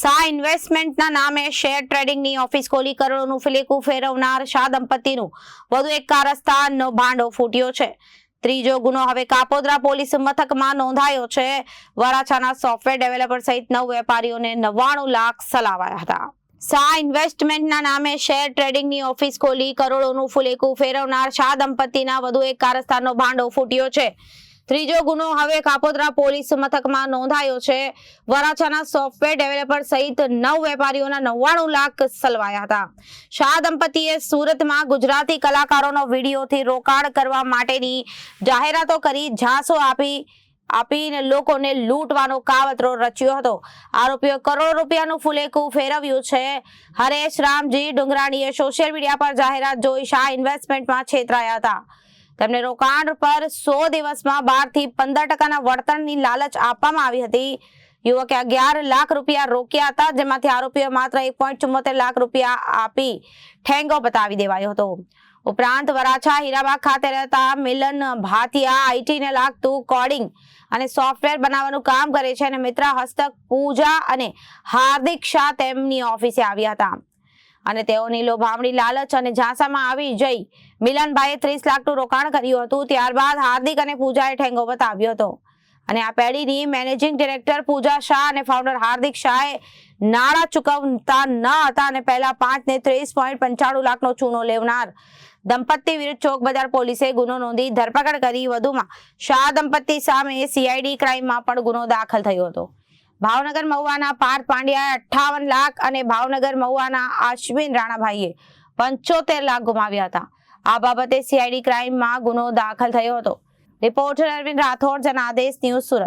શાહ ઇન્વેસ્ટમેન્ટના નામે share ટ્રેડિંગની office ખોલી, કરોડોનું ફિલેકું ફેરવનાર શાહ દંપતીનું વધુ એક કારસ્તાનનો ભાંડો ફૂટ્યો છે. ત્રીજો ગુનો હવે કાપોદ્રા પોલીસ મથકમાં નોંધાયો છે. વરાછાના સોફ્ટવેર ડેવલપર સહિત નવ વેપારીઓને નવ્વાણું લાખ સલાવાયા હતા. શાહ ઇન્વેસ્ટમેન્ટના નામે શેર ટ્રેડિંગની ઓફિસ ખોલી, કરોડોનું ફુલેકું ફેરવનાર શાહ દંપતીના વધુ એક કારસ્તાનનો ભાંડો ફૂટ્યો છે. ત્રીજો ગુનો હવે કાપોદ્રા પોલીસ મથકમાં નોંધાયો છે. વરાછાના સોફ્ટવેર ડેવલપર સહિત નવ વેપારીઓના નવ્વાણું લાખ સલવાયા હતા. શાહ દંપતીએ સુરતમાં ગુજરાતી કલાકારોનો વિડીયોથી રોકાણ કરવા માટેની જાહેરાતો કરી ઝાંસો આપી, આપીને લોકોને લૂંટવાનો કાવતરો રચ્યો હતો. આરોપીઓ કરોડો રૂપિયાનું ફુલેકું ફેરવ્યું છે. હરેશ રામજી ડુંગરાણીએ સોશિયલ મીડિયા પર જાહેરાત જોઈ શાહ ઇન્વેસ્ટમેન્ટમાં છેતરાયા હતા. તેમને રોકાણ પર સો દિવસમાં બારથી પંદર ટકાના વળતરની લાલચ આપવામાં આવી હતી. યુવકે અગિયાર લાખ રૂપિયા રોક્યા હતા, જેમાંથી આરોપીઓ માત્ર એક પોઈન્ટ ચુમ્મોતેર લાખ રૂપિયા આપી ઠેંગો બતાવી દેવાયો હતો. ઉપરાંત વરાછા હીરાબાગ ખાતે રહેતા મિલન ભાતિયા આઈટીને લાગતું કોડિંગ અને સોફ્ટવેર બનાવવાનું કામ કરે છે અને મિત્ર હસ્તક પૂજા અને હાર્દિક શાહ તેમની ઓફિસે આવ્યા હતા. અને તેઓની લોભામણી લાલચ અને ઝાંસામાં આવી જઈ મિલનભાઈએ ત્રીસ લાખનું રોકાણ કર્યું હતું. ત્યારબાદ હાર્દિક અને પૂજાએ ઠેંગો બતાવ્યો હતો. અને આ પેઢીની મેનેજિંગ ડિરેક્ટર પૂજા શાહ અને ફાઉન્ડર હાર્દિક શાહે નાણાં ચૂકવતા ન હતા અને પહેલા પાંચ ને ત્રીસ પોઈન્ટ પંચાણું લાખનો ચૂનો લેવનાર દંપતી વિરુદ્ધ ચોક બજાર પોલીસે ગુનો નોંધી ધરપકડ કરી. વધુમાં શાહ દંપતી સામે સીઆઈડી ક્રાઇમમાં પણ ગુનો દાખલ થયો હતો. ભાવનગર મહુવાના પાર્થ પાંડ્યાએ અઠ્ઠાવન લાખ અને ભાવનગર મહુવાના અશ્વિન રાણાભાઈએ પંચોતેર લાખ ગુમાવ્યા હતા. આ બાબતે સીઆઈડી ક્રાઇમમાં ગુનો દાખલ થયો હતો. Reporter Arvind Rathod, Janadesh news Surat.